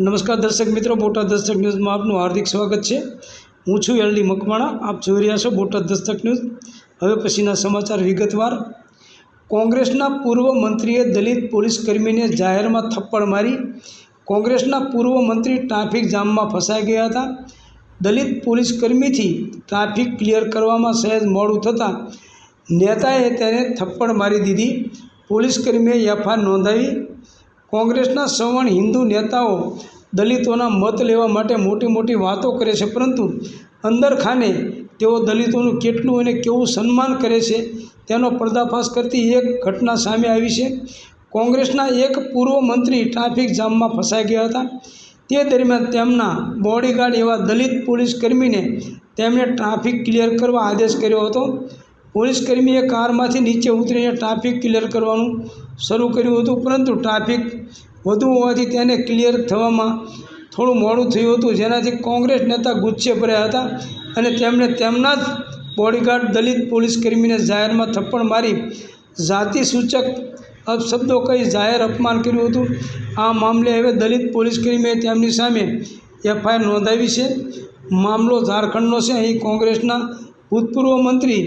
નમસ્કાર દર્શક મિત્રો, બોટાદ દસ્તક ન્યૂઝમાં આપનું હાર્દિક સ્વાગત છે. હું છું એલડી મકવાણા, આપ જોઈ રહ્યા છો બોટાદ દસ્તક ન્યૂઝ. હવે પછીના સમાચાર વિગતવાર. કોંગ્રેસના પૂર્વ મંત્રીએ દલિત પોલીસ કર્મીને જાહેરમાં થપ્પડ મારી. કોંગ્રેસના પૂર્વ મંત્રી ટ્રાફિક જામમાં ફસાઈ ગયા હતા. દલિત પોલીસ કર્મીથી ટ્રાફિક ક્લિયર કરવામાં સહેજ મોડું થતાં નેતાએ તેને થપ્પડ મારી દીધી. પોલીસ કર્મીએ એફઆઈઆર નોંધાવી. કોંગ્રેસના સવર્ણ હિન્દુ નેતાઓ દલિતોના મત લેવા માટે મોટી મોટી વાતો કરે છે, પરંતુ અંદરખાને તેઓ દલિતોનું કેટલું અને કેવું સન્માન કરે છે, તેનો પર્દાફાશ કરતી એક ઘટના સામે આવી છે. કોંગ્રેસના એક પૂર્વ મંત્રી ટ્રાફિક જામમાં ફસાઈ ગયા હતા. તે દરમિયાન તેમના બોડીગાર્ડ એવા દલિત પોલીસ કર્મીને તેમણે ટ્રાફિક ક્લિયર કરવા આદેશ કર્યો હતો. પોલીસ કર્મીએ કારમાંથી નીચે ઉતરીને ટ્રાફિક ક્લિયર કરવાનું શરૂ કર્યું હતું, પરંતુ ટ્રાફિક વધુ હોવાથી તેને ક્લિયર થવામાં થોડું મોડું થયું હતું. જેનાથી કોંગ્રેસ નેતા ગુસ્સે ભર્યા હતા અને તેમણે તેમના જ બોડીગાર્ડ દલિત પોલીસ કર્મીને જાહેરમાં થપ્પડ મારી જાતિ સૂચક અપશબ્દો કહી જાહેર અપમાન કર્યું હતું. આ મામલે હવે દલિત પોલીસ કર્મીએ તેમની સામે એફઆઈઆર નોંધાવી છે. મામલો ઝારખંડનો છે. અહીં કોંગ્રેસના ભૂતપૂર્વ મંત્રી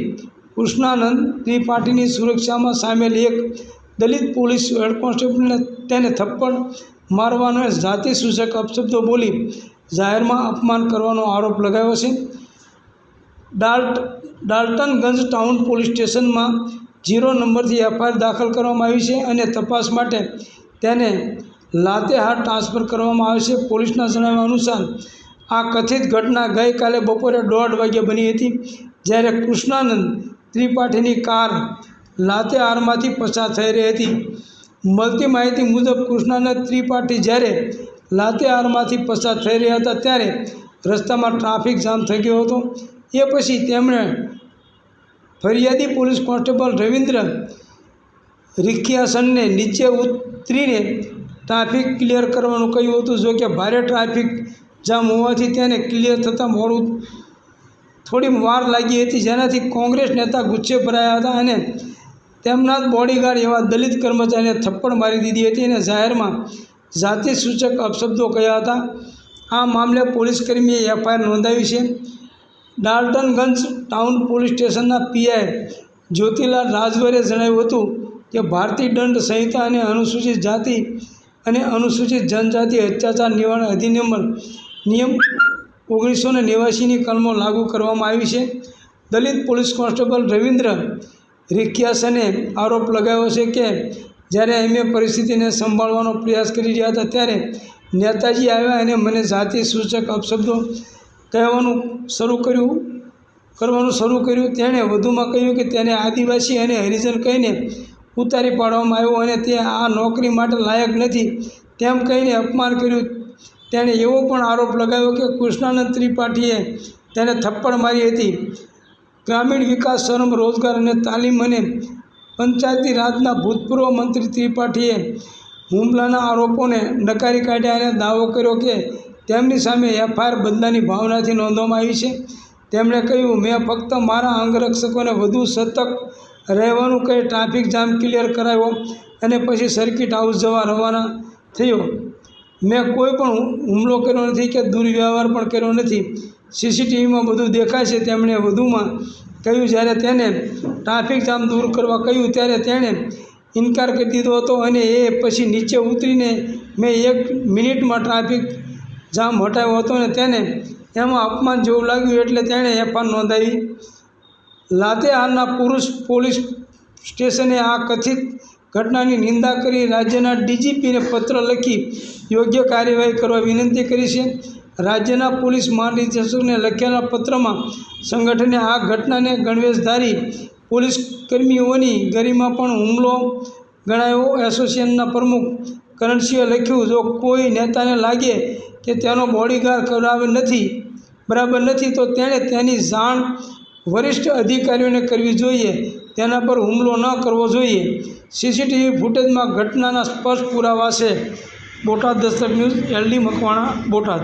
કૃષ્ણાનંદ ત્રિપાઠીની સુરક્ષામાં સામેલ એક દલિત પોલીસ હેડ કોન્સ્ટેબલને તેને થપ્પડ મારવાનો જાતિ સૂચક અપશબ્દો બોલી જાહેરમાં અપમાન કરવાનો આરોપ લગાવ્યો છે. ડાલ્ટ, ડાલ્ટનગંજ ટાઉન પોલીસ સ્ટેશનમાં જીરો નંબરથી એફઆઈઆર દાખલ કરવામાં આવી છે અને તપાસ માટે તેને લાતેહાર ટ્રાન્સફર કરવામાં આવે છે. પોલીસના જણાવ્યા અનુસાર, આ કથિત ઘટના ગઈકાલે બપોરે દોઢ વાગ્યે બની હતી, જ્યારે કૃષ્ણાનંદ ત્રિપાઠીની કાર લાતેહારમાંથી પસાર થઈ રહી હતી. મળતી માહિતી મુજબ કૃષ્ણાનંદ ત્રિપાઠી જ્યારે લાતેહારમાંથી પસાર થઈ રહ્યા હતા ત્યારે રસ્તામાં ટ્રાફિક જામ થઈ ગયો હતો. એ પછી તેમણે ફરિયાદી પોલીસ કોન્સ્ટેબલ રવિન્દ્ર રિખિયાસનને નીચે ઉતરીને ટ્રાફિક ક્લિયર કરવાનું કહ્યું હતું. જો કે ભારે ટ્રાફિક જામ હોવાથી તેને ક્લિયર થતાં મોડું થોડી વાર લાગી હતી જેનાથી કોંગ્રેસ નેતા ગુસ્સે ભરાયા હતા અને તેમના જ બોડીગાર્ડ એવા દલિત કર્મચારીને થપ્પડ મારી દીધી હતી અને જાહેરમાં જાતિ સૂચક અપશબ્દો કહ્યા હતા. આ મામલે પોલીસકર્મીએ એફઆઈઆર નોંધાવી છે. ડાલ્ટનગંજ ટાઉન પોલીસ સ્ટેશનના પીઆઈ જ્યોતિલાલ રાજવરે જણાવ્યું હતું કે ભારતીય દંડ સંહિતા અને અનુસૂચિત જાતિ અને અનુસૂચિત જનજાતિ અત્યાચાર નિવારણ અધિનિયમ નિયમ ઓગણીસો ને નેવ્યાસીની કલમો લાગુ કરવામાં આવી છે. દલિત પોલીસ કોન્સ્ટેબલ રવિન્દ્ર રિખિયાસને આરોપ લગાવ્યો છે કે જ્યારે અમે પરિસ્થિતિને સંભાળવાનો પ્રયાસ કરી રહ્યા હતા ત્યારે નેતાજી આવ્યા અને મને જાતિ સૂચક અપશબ્દો કહેવાનું શરૂ કર્યું. કરવાનું શરૂ કર્યું. તેણે વધુમાં કહ્યું કે તેને આદિવાસી અને હરિજન કહીને ઉતારી પાડવામાં આવ્યો અને તે આ નોકરી માટે લાયક નથી. તેમ કહીને અપમાન કર્યું. તેણે એવો પણ આરોપ લગાવ્યો કે કૃષ્ણાનંદ ત્રિપાઠીએ તેને થપ્પડ મારી હતી. ગ્રામીણ વિકાસ, શ્રમ, રોજગાર અને તાલીમ અને પંચાયતી રાજના ભૂતપૂર્વ મંત્રી ત્રિપાઠીએ હુમલાના આરોપોને નકારી કાઢ્યા અને દાવો કર્યો કે તેમની સામે એફઆઈઆર બંધાની ભાવનાથી નોંધવામાં આવી છે. તેમણે કહ્યું, મેં ફક્ત મારા અંગરક્ષકોને વધુ સતર્ક રહેવાનું કહી ટ્રાફિક જામ ક્લિયર કરાવ્યો અને પછી સર્કિટ હાઉસ જવા રવાના થયો. મેં કોઈ પણ હુમલો કર્યો નથી કે દુર્વ્યવહાર પણ કર્યો નથી. સીસીટીવીમાં બધું દેખાય છે તેમણે વધુમાં કહ્યું, જ્યારે તેને ટ્રાફિક જામ દૂર કરવા કહ્યું, ત્યારે તેણે ઇનકાર કરી દીધો હતો અને એ પછી નીચે ઉતરીને મેં એક મિનિટમાં ટ્રાફિક જામ હટાવ્યો હતો અને તેને એમાં અપમાન જેવું લાગ્યું એટલે તેણે એફઆઈઆર નોંધાવી. લાતેહારના પુરુષ પોલીસ સ્ટેશને આ કથિત ઘટનાની નિંદા કરી રાજ્યના ડીજીપીને પત્ર લખી યોગ્ય કાર્યવાહી કરવા વિનંતી કરી છે. રાજ્યના પોલીસ મહાનિદેશકને લખેલા પત્રમાં, સંગઠને આ ઘટનાને ગણવેશધારી પોલીસ કર્મીઓની ગરિમા પણ હુમલો ગણાયો, એસોસિએશનના પ્રમુખ કરણસિંહે લખ્યું, જો કોઈ નેતાને લાગે કે તેનો બોડીગાર્ડ કરાવે નથી, બરાબર નથી, તો તેણે તેની જાણ વરિષ્ઠ અધિકારીઓને કરવી જોઈએ. તેના પર હુમલો ન કરવો જોઈએ. સીસીટીવી ફૂટેજમાં ઘટનાના સ્પષ્ટ પુરાવા છે. Botad Dastak news L D Makwana Botad.